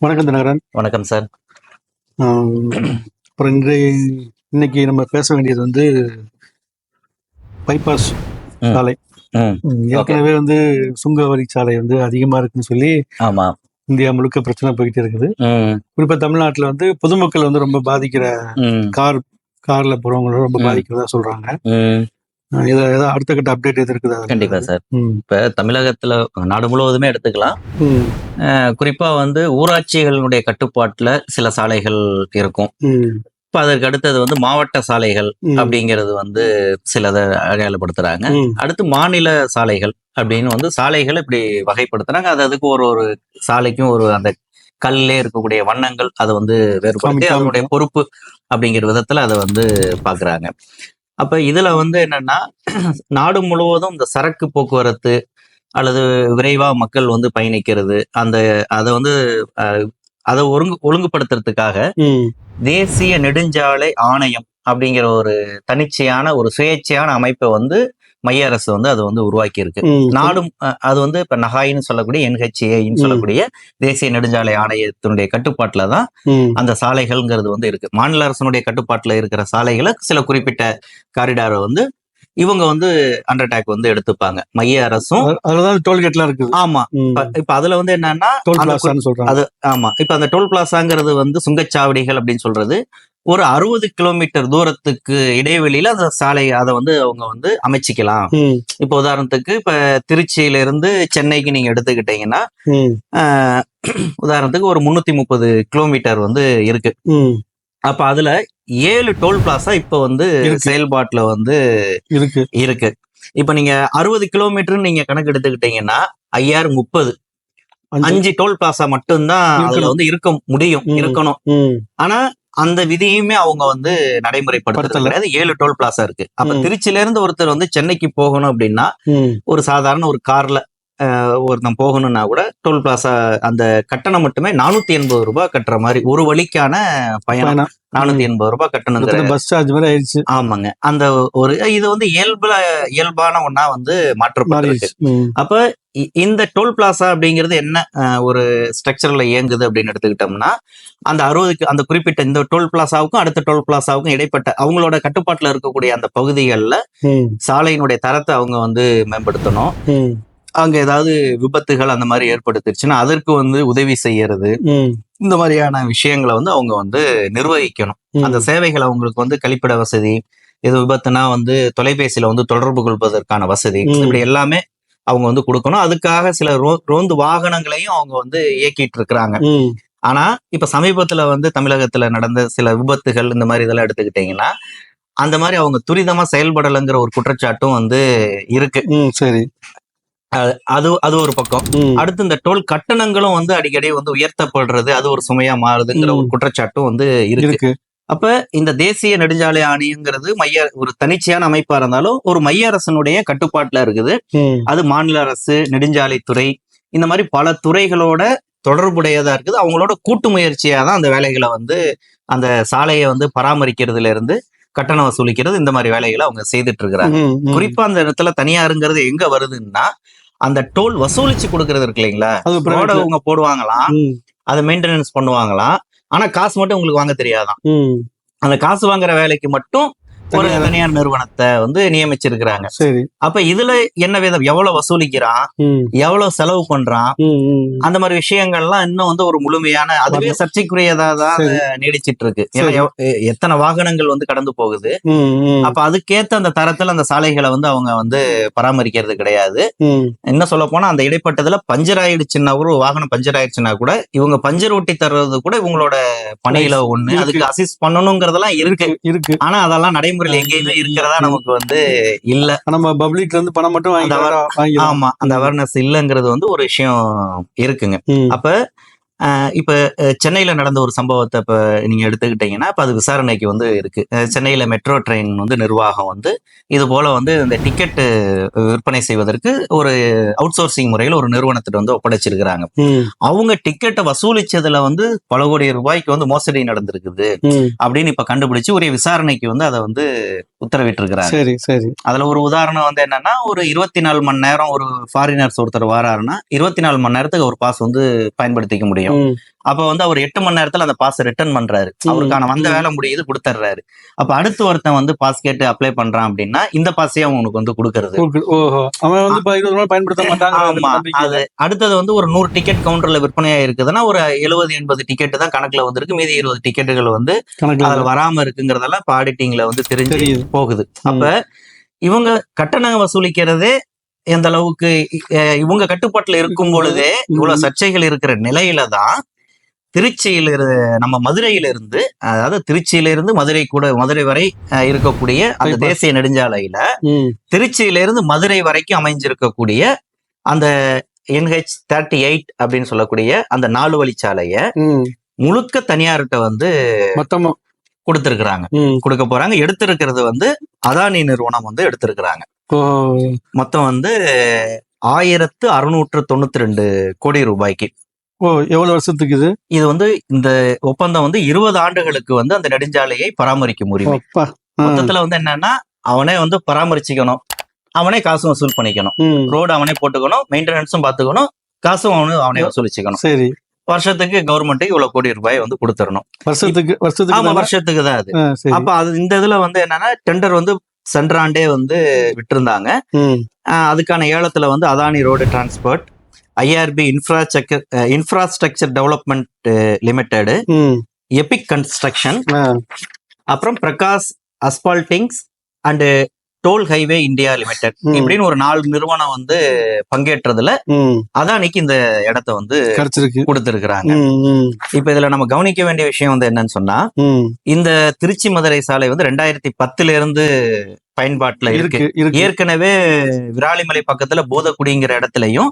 வணக்கம் தினகரன். வணக்கம் சார். அப்புறம் இன்றைய இன்னைக்கு நம்ம பேச வேண்டியது வந்து பைபாஸ். சாலை. ஏற்கனவே வந்து சுங்க வரி சாலை வந்து அதிகமா இருக்குன்னு சொல்லி ஆமா. இந்தியா முழுக்க பிரச்சனை போயிட்டு இருக்குது. குறிப்பா தமிழ்நாட்டுல வந்து பொதுமக்கள் வந்து ரொம்ப பாதிக்கிற கார் கார்ல போறவங்க ரொம்ப. பாதிக்கிறதா சொல்றாங்க. அடுத்த கட்ட அப்டேட் எது இருக்குதா கண்டிப்பா சார் இப்ப தமிழகத்துல நாடு முழுவதுமே எடுத்துக்கலாம். குறிப்பா வந்து ஊராட்சிகளுடைய கட்டுப்பாட்டுல சில சாலைகள் இருக்கும். இப்ப அதற்கு அடுத்தது வந்து மாவட்ட சாலைகள் அப்படிங்கிறது வந்து சிலதை அடையாளப்படுத்துறாங்க. அடுத்து மாநில சாலைகள் அப்படின்னு வந்து சாலைகள் இப்படி வகைப்படுத்துறாங்க. அது அதுக்கு ஒரு ஒரு சாலைக்கும் ஒரு அந்த கல்லே இருக்கக்கூடிய வண்ணங்கள் அதை வந்து வேறுபடுத்தி அதனுடைய பொறுப்பு அப்படிங்கிற விதத்துல அதை வந்து பாக்குறாங்க. அப்ப இதுல வந்து என்னன்னா நாடு முழுவதும் இந்த சரக்கு போக்குவரத்து அல்லது விரைவா மக்கள் வந்து பயணிக்கிறது அந்த அதை வந்து அதை ஒழுங்கு ஒழுங்குபடுத்துறதுக்காக தேசிய நெடுஞ்சாலை ஆணையம் அப்படிங்கிற ஒரு தனிச்சையான ஒரு சுயேட்சையான அமைப்பை வந்து மைய அரசு வந்து அதை வந்து உருவாக்கி இருக்கு நாடும் அது வந்து இப்ப நகாயின்னு சொல்லக்கூடிய என்ஹெச்ஏன்னு. சொல்லக்கூடிய தேசிய நெடுஞ்சாலை ஆணையத்தினுடைய கட்டுப்பாட்டுல தான் அந்த சாலைகள்ங்கிறது வந்து இருக்கு. மாநில அரசனுடைய கட்டுப்பாட்டுல இருக்கிற சாலைகளை சில குறிப்பிட்ட காரிடாரை வந்து இவங்க வந்து அண்டர்டேக் வந்து எடுத்துப்பாங்க. மைய அரசும் அது- அதுலதான் டோல்கேட்லாம் இருக்குது. ஆமா. இப்ப- அதுல வந்து என்னன்னா அது ஆமா. இப்ப அந்த டோல் பிளாசாங்கிறது வந்து சுங்கச்சாவடிகள் அப்படின்னு சொல்றது ஒரு அறுபது கிலோமீட்டர் தூரத்துக்கு இடைவெளியில அந்த சாலை அதை வந்து அவங்க வந்து அமைச்சிக்கலாம். இப்ப உதாரணத்துக்கு இப்ப திருச்சியில இருந்து சென்னைக்கு நீங்க எடுத்துக்கிட்டீங்கன்னா உதாரணத்துக்கு ஒரு முன்னூத்தி முப்பது கிலோமீட்டர் வந்து இருக்கு. அப்ப அதுல ஏழு டோல் பிளாசா இப்ப வந்து. செயல்பாட்டுல வந்து இருக்கு. இருக்கு. இப்ப நீங்க அறுபது கிலோமீட்டர் நீங்க கணக்கு எடுத்துக்கிட்டீங்கன்னா ஐயாயிரம் முப்பது. அஞ்சு. டோல் பிளாசா மட்டும்தான் அதுல. வந்து இருக்க முடியும். இருக்கணும். ஆனா அந்த விதியுமே அவங்க வந்து நடைமுறைப்படுத்துறது. கிடையாது ஏழு டோல் பிளாசா இருக்கு அப்ப. திருச்சியில இருந்து ஒருத்தர் வந்து சென்னைக்கு போகணும் அப்படின்னா ஒரு சாதாரண ஒரு கார்ல ஒருத்தன் போகணும்னா கூட டோல் பிளாசா அந்த கட்டணம் மட்டுமே நானூத்தி எண்பது ரூபாய் கட்டுற மாதிரி ஒரு வழிக்கான பயணம். நானூத்தி எண்பது ரூபாய் கிட்டத்தட்ட பஸ் சார்ஜ் மாதிரி ஆயிடுச்சு. ஆமாங்க. அந்த ஒரு இது வந்து இயல்புல இயல்பான ஒண்ணா வந்து மாற்றப்பட்டிருக்கு. அப்ப இந்த டோல் பிளாசா அப்படிங்கிறது என்ன ஒரு ஸ்ட்ரக்சர்ல இயங்குது அப்படின்னு எடுத்துக்கிட்டோம்னா அந்த அறுபதுக்கு அந்த குறிப்பிட்ட இந்த டோல் பிளாசாவுக்கும் அடுத்த டோல் பிளாசாவுக்கும் இடைப்பட்ட அவங்களோட கட்டுப்பாட்டுல இருக்கக்கூடிய அந்த பகுதிகளில் சாலையினுடைய தரத்தை அவங்க வந்து மேம்படுத்தணும். அங்க ஏதாவது விபத்துகள் அந்த மாதிரி ஏற்படுத்துச்சுன்னா அதற்கு வந்து உதவி செய்யறது இந்த மாதிரியான விஷயங்களை வந்து அவங்க வந்து நிர்வகிக்கணும். அந்த சேவைகள் அவங்களுக்கு வந்து கழிப்பிட வசதி எது விபத்துனா வந்து தொலைபேசியில வந்து தொடர்பு கொள்வதற்கான வசதி. இப்படி எல்லாமே அவங்க வந்து கொடுக்கணும். அதுக்காக சில ரோ ரோந்து வாகனங்களையும் அவங்க வந்து இயக்கிட்டு இருக்கிறாங்க ஆனா இப்ப சமீபத்துல வந்து தமிழகத்துல நடந்த சில விபத்துகள் இந்த மாதிரி இதெல்லாம் எடுத்துக்கிட்டீங்கன்னா அந்த மாதிரி அவங்க துரிதமா செயல்படலைங்கிற ஒரு குற்றச்சாட்டும் வந்து இருக்கு. சரி. அது அது ஒரு பக்கம். அடுத்து இந்த டோல் கட்டணங்களும் வந்து அடிக்கடி வந்து உயர்த்தப்படுறது அது ஒரு சுமையா மாறுதுங்கிற ஒரு. குற்றச்சாட்டும் வந்து இருக்கு. அப்ப இந்த தேசிய நெடுஞ்சாலை ஆணையங்கிறது மைய ஒரு தனிச்சையான அமைப்பா இருந்தாலும் ஒரு மைய அரசனுடைய கட்டுப்பாட்டுல இருக்குது. அது மாநில அரசு நெடுஞ்சாலைத்துறை இந்த மாதிரி பல துறைகளோட தொடர்புடையதா இருக்குது. அவங்களோட கூட்டு முயற்சியா தான் அந்த வேலைகளை வந்து அந்த சாலையை வந்து பராமரிக்கிறதுல இருந்து கட்டணம் வசூலிக்கிறது இந்த மாதிரி வேலைகளை அவங்க செய்துட்டு இருக்கிறாங்க. குறிப்பா அந்த இடத்துல தனியாருங்கிறது எங்க வருதுன்னா அந்த டோல் வசூலிச்சு கொடுக்கறது இருக்கு இல்லைங்களா. அவங்க போடுவாங்களாம் அதை மெயின்டெனன்ஸ் பண்ணுவாங்களாம். ஆனா காசு மட்டும் உங்களுக்கு வாங்க தெரியாதாம் ம், அந்த காசு வாங்குற வேலைக்கு மட்டும் ஒரு தனியார். நிறுவனத்தை வந்து நியமிச்சிருக்கிறாங்க. சரி. அப்ப இதுல என்ன விதம்? எவ்வளவு வசூலிக்கிறான்? எவ்வளவு செலவு பண்றான். அந்த மாதிரி விஷயங்கள்லாம் இன்னும் வந்து ஒரு முழுமையான அதுவே. சர்ச்சைக்குரியதா தான். நீடிச்சிட்டு இருக்கு எத்தனை வாகனங்கள் வந்து கடந்து போகுது. அப்ப அதுக்கேத்த அந்த தரத்துல அந்த சாலைகளை வந்து அவங்க வந்து பராமரிக்கிறது கிடையாது. என்ன சொல்ல போனா அந்த இடைப்பட்டதுல பஞ்சர் ஆயிடுச்சுன்னா ஒரு வாகனம் பஞ்சர் ஆயிடுச்சுன்னா கூட இவங்க பஞ்சர் ஒட்டி தர்றது கூட இவங்களோட பணியில ஒண்ணு. அதுக்கு அசிஸ்ட் பண்ணணுங்கிறதெல்லாம் இருக்கு. இருக்கு ஆனா அதெல்லாம் நடைமுறையில் எங்கேயுமே இருக்கிறதா நமக்கு வந்து இல்ல. நம்ம பப்ளிக்ல இருந்து பணம் மட்டும் ஆமா அந்த அவேர்னஸ் இல்லைங்கிறது வந்து ஒரு விஷயம் இருக்குங்க. அப்ப இப்ப சென்னையில நடந்த ஒரு சம்பவத்தை இப்ப நீங்க எடுத்துக்கிட்டீங்கன்னா இப்ப அது விசாரணைக்கு வந்து இருக்கு. அஹ், சென்னையில மெட்ரோ ட்ரெயின் வந்து நிர்வாகம் வந்து இது போல வந்து இந்த டிக்கெட் விற்பனை செய்வதற்கு ஒரு அவுட் சோர்சிங் முறையில் ஒரு நிறுவனத்திட்ட வந்து ஒப்படைச்சிருக்கிறாங்க. அவங்க டிக்கெட்டை வசூலிச்சதுல வந்து பல கோடி ரூபாய்க்கு வந்து மோசடி நடந்திருக்குது. அப்படின்னு இப்ப கண்டுபிடிச்சு ஒரு விசாரணைக்கு வந்து அதை வந்து உத்தரவிட்டு இருக்கிறாங்க சரி சரி. அதுல ஒரு உதாரணம் வந்து என்னன்னா ஒரு இருபத்தி நாலு மணி நேரம் ஒரு ஃபாரினர்ஸ் ஒருத்தர் வராருன்னா இருபத்தி நாலு மணி நேரத்துக்கு ஒரு பாஸ் வந்து பயன்படுத்திக்க முடியும். அப்ப வந்து அவர் எட்டு மணி நேரத்துல அந்த பாஸ் ரிட்டர்ன் பண்றாரு. அவருக்கான வந்த. வேலை முடியுது கொடுத்துட்றாரு அப்ப அடுத்து ஒருத்தன் வந்து பாஸ் கேட்டு அப்ளை பண்றான் அப்படின்னா இந்த பாஸையே அவனுக்கு வந்து கொடுக்கறது. ஓகே. ஓஹோ. அவன் வந்து இப்ப இருபது ரூபாய் பயன்படுத்த மாட்டாங்க ஆமா. அது அடுத்தது வந்து ஒரு நூறு டிக்கெட் கவுண்டர்ல விற்பனையா இருக்குதுன்னா ஒரு எழுபது எண்பது டிக்கெட் தான் கணக்குல வந்திருக்கு. மீதி இருபது டிக்கெட்டுகள் வந்து அதுல வராம இருக்குங்கிறதெல்லாம் இப்ப ஆடிட்டிங்ல வந்து தெரிஞ்சு போகுது. அப்ப இவங்க கட்டணம் வசூலிக்கிறதே எந்த அளவுக்கு இவங்க கட்டுப்பாட்டுல இருக்கும் பொழுதே இவ்வளவு சர்ச்சைகள் இருக்கிற நிலையில தான் திருச்சியில நம்ம மதுரையில இருந்து அதாவது திருச்சியில இருந்து மதுரை கூட மதுரை வரை இருக்கக்கூடிய அந்த. தேசிய நெடுஞ்சாலையில. திருச்சியில இருந்து மதுரை வரைக்கும் அமைஞ்சிருக்கக்கூடிய அந்த என்ஹெச் தேர்ட்டி எயிட் அப்படின்னு சொல்லக்கூடிய அந்த நாலு வழிச்சாலைய. முழுக்க தனியார்கிட்ட வந்து மொத்தமா கொடுத்திருக்கிறாங்க. கொடுக்க போறாங்க எடுத்திருக்கிறது வந்து அதானி நிறுவனம் வந்து எடுத்திருக்கிறாங்க. மொத்தம் வந்து ஆயிரத்து அறுநூற்று தொண்ணூத்தி ரெண்டு கோடி ரூபாய்க்கு ஓ எவ்வளவு வருஷத்துக்கு இது? இது வந்து இந்த ஒப்பந்தம் வந்து இருபது ஆண்டுகளுக்கு வந்து அந்த நெடுஞ்சாலையை பராமரிக்கும் உரிமை. அப்பா ஆ. மொத்தத்துல வந்து என்னன்னா அவனே வந்து பராமரிச்சுக்கணும். அவனே காசு வசூல் பண்ணிக்கணும். ரோடு அவனே போட்டுக்கணும் மெயின்டெனன்ஸும் பார்த்துக்கணும் காசும் அவனு அவனே வசூலிச்சுக்கணும். சரி. வருஷத்துக்கு கவர்மெண்ட்டுக்கு இவ்வளவு கோடி ரூபாய் வந்து கொடுத்துடணும். வருஷத்துக்கு வருஷத்துக்கு ஆமா? வருஷத்துக்கு தான் அது. அப்ப அது இந்த இதுல வந்து என்னன்னா டெண்டர் வந்து சென்ற ஆண்டே வந்து விட்டிருந்தாங்க. அதுக்கான ஏலத்துல வந்து Adani road transport IRB infrastructure infrastructure development limited. Epic construction. அப்புறம் Prakash asphaltings and toll highway India limited. இப்படின்னு ஒரு நாலு நிறுவனம் வந்து பங்கேற்றதுல. அதானிக்கு இந்த இடத்த வந்து கொடுத்திருக்கிறாங்க இப்ப இதுல நம்ம கவனிக்க வேண்டிய விஷயம் வந்து என்னன்னு சொன்னா. இந்த திருச்சி மதுரை சாலை வந்து ரெண்டாயிரத்தி பத்துல இருந்து பயன்பாட்டுல இருக்கு ஏற்கனவே விராலிமலை பக்கத்துல போதக்குடிங்கிற இடத்துலயும்.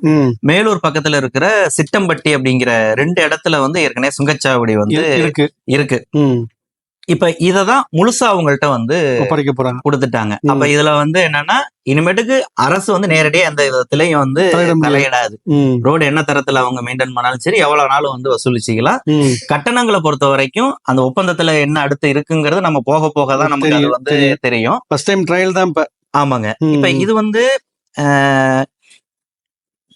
மேலூர் பக்கத்துல இருக்கிற சிட்டம்பட்டி அப்படிங்கிற ரெண்டு இடத்துல வந்து ஏற்கனவே சுங்கச்சாவடி வந்து இரு- இருக்கு. இப்ப இததான் முழுசா அவங்கள்ட்ட வந்து ஒப்படைக்க போறாங்க கொடுத்துட்டாங்க. அப்ப இதுல வந்து என்னன்னா இனிமேட்டுக்கு அரசு வந்து நேரடியா எந்த விதத்திலையும் வந்து. தலையிடாது. ரோடு என்ன தரத்துல அவங்க மெயின்டைன் பண்ணாலும் சரி எவ்வளவு நாளும் வந்து வசூலிச்சுக்கலாம். கட்டணங்களை பொறுத்த வரைக்கும் அந்த ஒப்பந்தத்துல என்ன அடுத்து இருக்குங்கிறது நம்ம போக போக தான் நமக்கு அது வந்து தெரியும். ஃபர்ஸ்ட் டைம் ட்ரையல் தான் இப்ப ஆமாங்க. இப்ப இது வந்து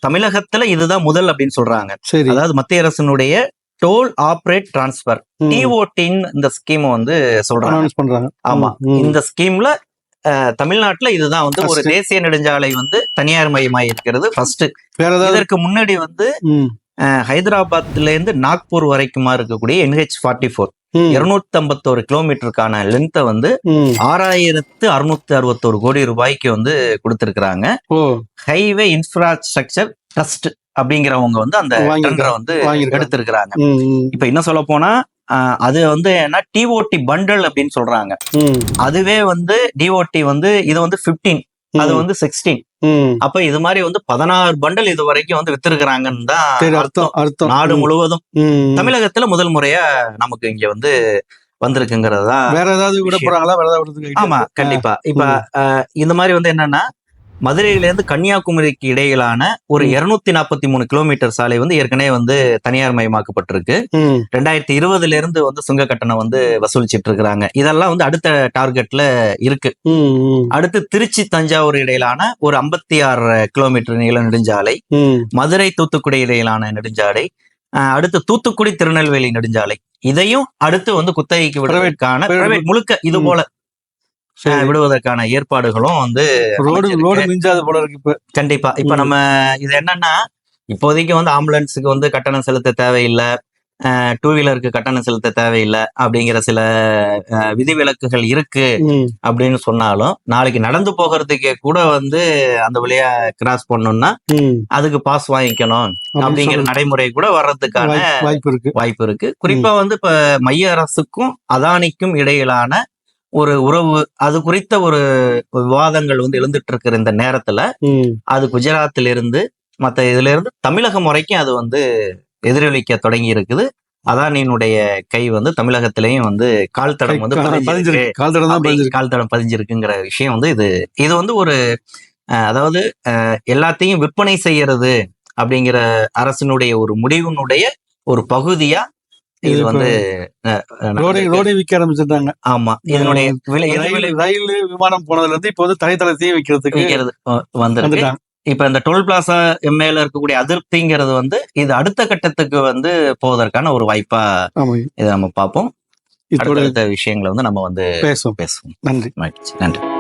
தமிழகத்துல இதுதான் முதல் அப்படின்னு சொல்றாங்க அதாவது மத்திய அரசினுடைய டோல் ஆப்ரேட் டிரான்ஸ்பர் டிஓடின்னு இந்த ஸ்கீம் வந்து சொல்றாங்க. ஆமா. இந்த ஸ்கீம்ல தமிழ்நாட்டுல இதுதான் வந்து ஒரு. தேசிய நெடுஞ்சாலை வந்து தனியார் மயமாய் இருக்கிறது ஃபர்ஸ்ட் இதற்கு முன்னாடி வந்து ஹைதராபாத்ல இருந்து நாக்பூர் வரைக்குமா இருக்கக்கூடிய என்ஹெச் ஃபார்ட்டி ஃபோர். இருநூத்தி ஐம்பத்தோரு கிலோமீட்டருக்கான லென்த்தை வந்து. ஆறாயிரத்து அறுநூத்தி அறுபத்தோரு கோடி ரூபாய்க்கு வந்து கொடுத்திருக்கிறாங்க. ஹைவே இன்ஃப்ராஸ்ட்ரக்சர் ட்ரஸ்ட் அப்படிங்கிறவங்க வந்து அந்த. டெண்டரை வந்து. எடுத்திருக்கிறாங்க இப்ப என்ன சொல்ல போனா அது வந்து என்ன டிஓடி பண்டல் அப்படின்னு சொல்றாங்க அதுவே வந்து டிஓடி வந்து இது வந்து 15 அது வந்து சிக்ஸ்டீன். அப்ப இது மாதிரி வந்து பதினாறு பண்டல் இது வரைக்கும் வந்து வித்திருக்கிறாங்கன்னு தான் அர்த்தம் அர்த்தம் நாடு முழுவதும். தமிழகத்துல முதல் முறையா நமக்கு இங்க வந்து வந்திருக்குங்கிறது தான் வேற ஏதாவது விட. போறாங்களா வேற ஏதாவது ஆமா? கண்டிப்பா இப்ப இந்த மாதிரி வந்து என்னன்னா மதுரையில இருந்து கன்னியாகுமரிக்கு இடையிலான ஒரு. இருநூத்தி நாற்பத்தி மூணு கிலோமீட்டர் சாலை வந்து ஏற்கனவே வந்து தனியார் மயமாக்கப்பட்டிருக்கு ரெண்டாயிரத்தி இருபதுல இருந்து வந்து சுங்க கட்டணம் வந்து வசூலிச்சிட்டு இருக்கிறாங்க இதெல்லாம் வந்து அடுத்த டார்கெட்ல இருக்கு அடுத்து திருச்சி தஞ்சாவூர் இடையிலான ஒரு ஐம்பத்தி ஆறு கிலோமீட்டர் நீள நெடுஞ்சாலை. மதுரை தூத்துக்குடி இடையிலான நெடுஞ்சாலை அடுத்து தூத்துக்குடி திருநெல்வேலி நெடுஞ்சாலை இதையும் அடுத்து வந்து குத்தகைக்கு விடுவதற்கான முழுக்க இது. போல விடுவதற்கான ஏற்பாடுகளும் வந்து ரோடு. ரோடு மிஞ்சாது போல இருக்கு இப்ப கண்டிப்பா இப்ப. நம்ம இது என்னன்னா இப்போதைக்கு வந்து ஆம்புலன்ஸுக்கு வந்து கட்டணம் செலுத்த தேவையில்லை டூ வீலருக்கு கட்டணம் செலுத்த தேவையில்லை அப்படிங்கிற சில விதிவிலக்குகள் இருக்கு அப்படின்னு சொன்னாலும் நாளைக்கு நடந்து போகிறதுக்கே கூட வந்து அந்த வழியா கிராஸ் பண்ணணும்னா ம். அதுக்கு பாஸ் வாங்கிக்கணும் அப்படிங்கிற. நடைமுறை கூட வர்றதுக்கான வாய்ப்பு இருக்கு வாய்ப்பு இருக்கு குறிப்பா வந்து இப்ப மைய அரசுக்கும் அதானிக்கும் இடையிலான ஒரு உறவு அது குறித்த ஒரு விவாதங்கள் வந்து எழுந்துட்டு இருக்கிற இந்த நேரத்துல அது குஜராத்தில் இருந்து மத்த இதுல இருந்து தமிழகம் வரைக்கும் அது வந்து எதிரொலிக்க தொடங்கி இருக்குது அதானியினுடைய கை வந்து தமிழகத்திலையும் வந்து கால் தடம் வந்து கால் தடம் கால் தடம் பதிஞ்சிருக்குங்கிற விஷயம் வந்து இது இது வந்து ஒரு அதாவது எல்லாத்தையும் விற்பனை செய்யறது அப்படிங்கிற அரசினுடைய ஒரு முடிவினுடைய ஒரு பகுதியா இது வந்து ரோடை விற்க ஆரம்பிச்சிட்டாங்க. ஆமா. இதனுடைய விலை ரயில் விமானம் போனதுல இருந்து இப்போ வந்து தரைத்தளத்தையும் வைக்கிறதுக்கு விற்கிறது வந்திருக்கு. இப்ப இந்த டோல் பிளாசா மேல இருக்கக்கூடிய அதிருப்திங்கிறது வந்து இது அடுத்த கட்டத்துக்கு வந்து போவதற்கான ஒரு வாய்ப்பா இதை நம்ம பார்ப்போம். இதோட விஷயங்களை வந்து நம்ம வந்து பேசுவோம். பேசுவோம். நன்றி. நன்றி.